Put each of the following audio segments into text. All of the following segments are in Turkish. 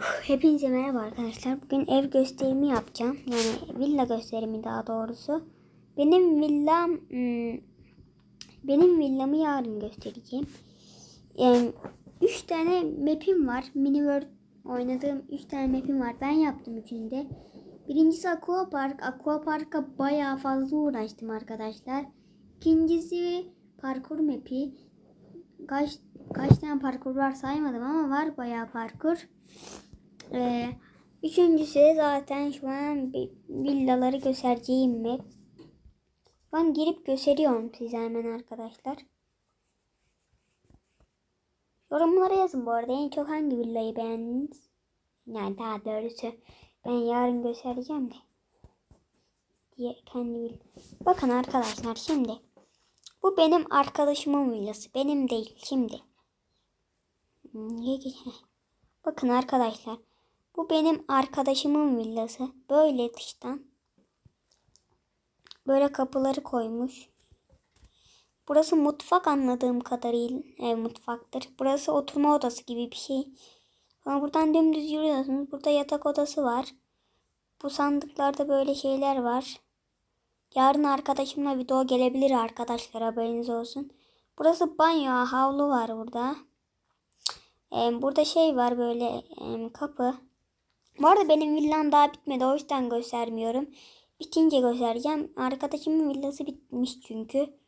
Hepinize merhaba arkadaşlar. Bugün ev gösterimi yapacağım. Yani villa gösterimi daha doğrusu. Benim villam hmm, benim villamı yarın göstereceğim. Yani 3 tane map'im var. Mini World oynadığım 3 tane map'im var. Ben yaptım üçünü. Birincisi Aqua Park. Aqua Park'a bayağı fazla uğraştım arkadaşlar. İkincisi parkur map'i. Kaç kaç tane parkur var saymadım ama var bayağı parkur. Ee, üçüncüsü zaten şu an villaları göstereceğim map. Ben girip gösteriyorum size hemen arkadaşlar. Yorumlara yazın bu arada en çok hangi villayı beğendiniz? Yani daha doğrusu ben yarın göstereceğim de. Diye kendi vill- Bakın arkadaşlar şimdi. Bu benim arkadaşımın villası. Benim değil şimdi. Bakın arkadaşlar. Bu benim arkadaşımın villası. Böyle dıştan. Böyle kapıları koymuş. Burası mutfak anladığım kadarıyla e, mutfaktır. Burası oturma odası gibi bir şey. Sonra buradan dümdüz yürüyorsunuz. Burada yatak odası var. Bu sandıklarda böyle şeyler var. Yarın arkadaşımla video gelebilir arkadaşlar haberiniz olsun. Burası banyo, havlu var burada. Burada şey var böyle kapı. Bu arada benim villam daha bitmedi o yüzden göstermiyorum. Bitince göstereceğim. Arkadaşımın villası bitmiş çünkü.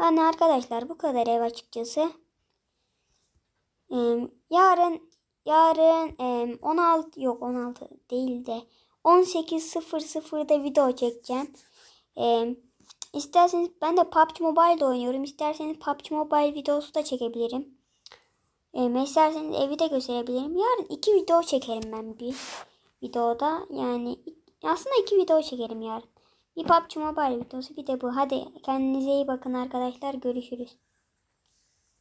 Yani arkadaşlar bu kadar ev açıkçası. Em, yarın yarın em, 16 yok 16 değil de 18.00'da video çekeceğim. Em, isterseniz ben de PUBG Mobile'da oynuyorum. İsterseniz PUBG Mobile videosu da çekebilirim. E, isterseniz evi de gösterebilirim. Yarın iki video çekerim ben bir videoda. Yani aslında iki video çekerim yarın. Bir PUBG Mobile videosu bir de bu. Hadi kendinize iyi bakın arkadaşlar. Görüşürüz.